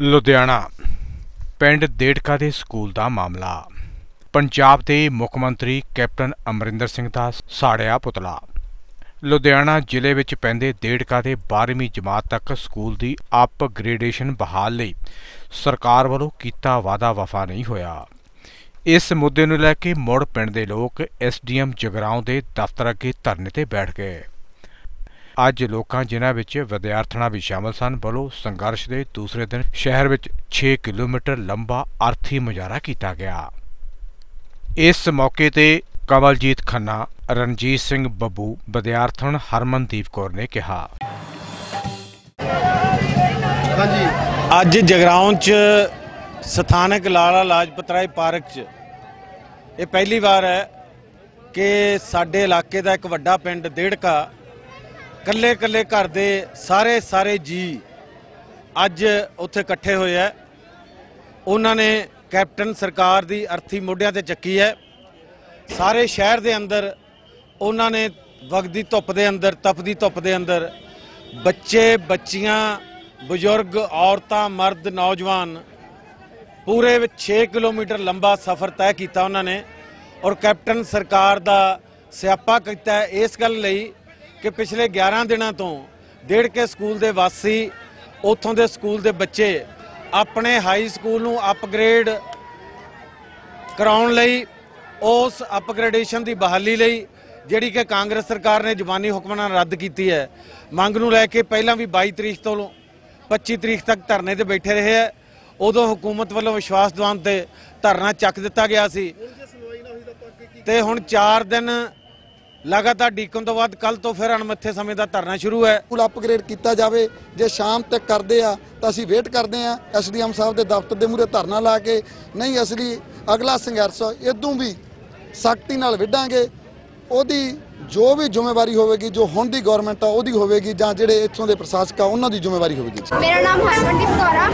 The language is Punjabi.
ਲੁਧਿਆਣਾ। ਪਿੰਡ ਦੇੜਕਾ ਦੇ ਸਕੂਲ ਦਾ ਮਾਮਲਾ। ਪੰਜਾਬ ਦੇ ਮੁੱਖ ਮੰਤਰੀ ਕੈਪਟਨ ਅਮਰਿੰਦਰ ਸਿੰਘ ਦਾ ਸਾੜਿਆ ਪੁਤਲਾ। ਲੁਧਿਆਣਾ ਜ਼ਿਲ੍ਹੇ ਵਿੱਚ ਪੈਂਦੇ ਦੇੜਕਾ ਦੇ 12ਵੀਂ ਜਮਾਤ ਤੱਕ ਸਕੂਲ ਦੀ ਅਪਗ੍ਰੇਡੇਸ਼ਨ ਬਹਾਲ ਲਈ ਸਰਕਾਰ ਵੱਲੋਂ ਕੀਤਾ ਵਾਅਦਾ ਵਫਾ ਨਹੀਂ ਹੋਇਆ। ਇਸ ਮੁੱਦੇ ਨੂੰ ਲੈ ਕੇ ਮੁੜ ਪਿੰਡ ਦੇ ਲੋਕ ਐਸਡੀਐਮ ਜਗਰਾਉਂ ਦੇ ਦਫ਼ਤਰ ਅੱਗੇ ਧਰਨੇ ਤੇ ਬੈਠ ਗਏ। ਅੱਜ ਲੋਕਾਂ ਜਿਨ੍ਹਾਂ ਵਿੱਚ ਵਿਦਿਆਰਥਣਾਂ ਵੀ ਸ਼ਾਮਲ ਸਨ ਵੱਲੋਂ ਸੰਘਰਸ਼ ਦੇ ਦੂਸਰੇ ਦਿਨ ਸ਼ਹਿਰ ਵਿੱਚ 6 ਕਿਲੋਮੀਟਰ ਲੰਬਾ ਅਰਥੀ ਮੁਜ਼ਾਹਰਾ ਕੀਤਾ ਗਿਆ। ਇਸ ਮੌਕੇ ਤੇ ਕਮਲਜੀਤ ਖੰਨਾ ਰਣਜੀਤ ਸਿੰਘ ਬੱਬੂ ਵਿਦਿਆਰਥਣ ਹਰਮਨਦੀਪ ਕੌਰ ਨੇ ਕਿਹਾ। ਹਾਂਜੀ। ਅੱਜ ਜਗਰਾਉਂ ਚ ਸਥਾਨਕ ਲਾਲਾ ਲਾਜਪਤ ਰਾਏ ਪਾਰਕ ਚ ਇਹ ਪਹਿਲੀ ਵਾਰ ਹੈ ਕਿ ਸਾਡੇ ਇਲਾਕੇ ਦਾ ਇੱਕ ਵੱਡਾ ਪਿੰਡ ਦੇੜਕਾ ਕੱਲੇ ਕੱਲੇ ਘਰ ਦੇ ਸਾਰੇ ਸਾਰੇ ਜੀ ਅੱਜ ਉੱਥੇ ਇਕੱਠੇ ਹੋਏ ਹੈ ਉਹਨਾਂ ਨੇ ਕੈਪਟਨ ਸਰਕਾਰ ਦੀ ਅਰਥੀ ਮੋਢਿਆਂ ਤੇ ਚੱਕੀ ਹੈ। ਸਾਰੇ ਸ਼ਹਿਰ ਦੇ ਅੰਦਰ ਉਹਨਾਂ ਨੇ ਵਗਦੀ ਧੁੱਪ ਦੇ ਅੰਦਰ, ਤਪਦੀ ਧੁੱਪ ਦੇ ਅੰਦਰ ਬੱਚੇ, ਬੱਚੀਆਂ, ਬਜ਼ੁਰਗ, ਔਰਤਾਂ, ਮਰਦ, ਨੌਜਵਾਨ ਪੂਰੇ ਵਿੱਚ 6 ਕਿਲੋਮੀਟਰ ਲੰਬਾ ਸਫ਼ਰ ਤੈਅ ਕੀਤਾ ਉਹਨਾਂ ਨੇ ਔਰ ਕੈਪਟਨ ਸਰਕਾਰ ਦਾ ਸਿਆਪਾ ਕੀਤਾ। ਇਸ ਗੱਲ ਲਈ ਕਿ ਪਿਛਲੇ 11 ਦਿਨਾਂ ਤੋਂ ਡੇਢ ਕੇ ਸਕੂਲ ਦੇ ਵਾਸੀ, ਉੱਥੋਂ ਦੇ ਸਕੂਲ ਦੇ ਬੱਚੇ ਆਪਣੇ ਹਾਈ ਸਕੂਲ ਨੂੰ ਅਪਗ੍ਰੇਡ ਕਰਾਉਣ ਲਈ, ਉਸ ਅਪਗ੍ਰੇਡੇਸ਼ਨ ਦੀ ਬਹਾਲੀ ਲਈ ਜਿਹੜੀ ਕਿ ਕਾਂਗਰਸ ਸਰਕਾਰ ਨੇ ਜ਼ੁਬਾਨੀ ਹੁਕਮਾਂ ਨਾਲ ਰੱਦ ਕੀਤੀ ਹੈ, ਮੰਗ ਨੂੰ ਲੈ ਕੇ ਪਹਿਲਾਂ ਵੀ 22 ਤਰੀਕ ਤੋਂ 25 ਤਰੀਕ ਤੱਕ ਧਰਨੇ ਤੇ ਬੈਠੇ ਰਹੇ ਹੈ। ਉਦੋਂ ਹਕੂਮਤ ਵੱਲੋਂ ਵਿਸ਼ਵਾਸ ਦਿਵਾਉਣ ਤੇ ਧਰਨਾ ਚੱਕ ਦਿੱਤਾ ਗਿਆ ਸੀ। ਤੇ ਹੁਣ 4 ਦਿਨ ਲਗਾਤਾਰ ਡੀਕਨ ਤੋਂ ਬਾਅਦ ਕੱਲ ਤੋਂ ਫਿਰ ਅਣਮੱਥੇ ਸਮੇਂ ਦਾ ਧਰਨਾ ਸ਼ੁਰੂ ਹੈ। ਸਕੂਲ ਅਪਗ੍ਰੇਡ ਕੀਤਾ ਜਾਵੇ ਜੇ ਸ਼ਾਮ ਤੱਕ ਕਰਦੇ ਆ ਤਾਂ ਅਸੀਂ ਵੇਟ ਕਰਦੇ ਆ ਐਸਡੀਐਮ ਸਾਹਿਬ ਦੇ ਦਫ਼ਤਰ ਦੇ ਮੂਹਰੇ ਧਰਨਾ ਲਾ ਕੇ ਨਹੀਂ ਅਸਲੀ ਅਗਲਾ ਸੰਘਰਸ਼ ਇਦੋਂ ਵੀ ਸਖਤੀ ਨਾਲ ਵਿੱਢਾਂਗੇ। ਉਹਦੀ ਜੋ ਵੀ ਜ਼ਿੰਮੇਵਾਰੀ ਹੋਵੇਗੀ ਜੋ ਹੁਣ ਦੀ ਗਵਰਨਮੈਂਟ ਆ ਉਹਦੀ ਹੋਵੇਗੀ ਜਾਂ ਜਿਹੜੇ ਇੱਥੋਂ ਦੇ ਪ੍ਰਸ਼ਾਸਕ ਆ ਉਹਨਾਂ ਦੀ ਜ਼ਿੰਮੇਵਾਰੀ ਹੋਵੇਗੀ। ਮੇਰਾ ਨਾਮ ਹਰਮਨਦੀਪ ਕੌਰ ਆ।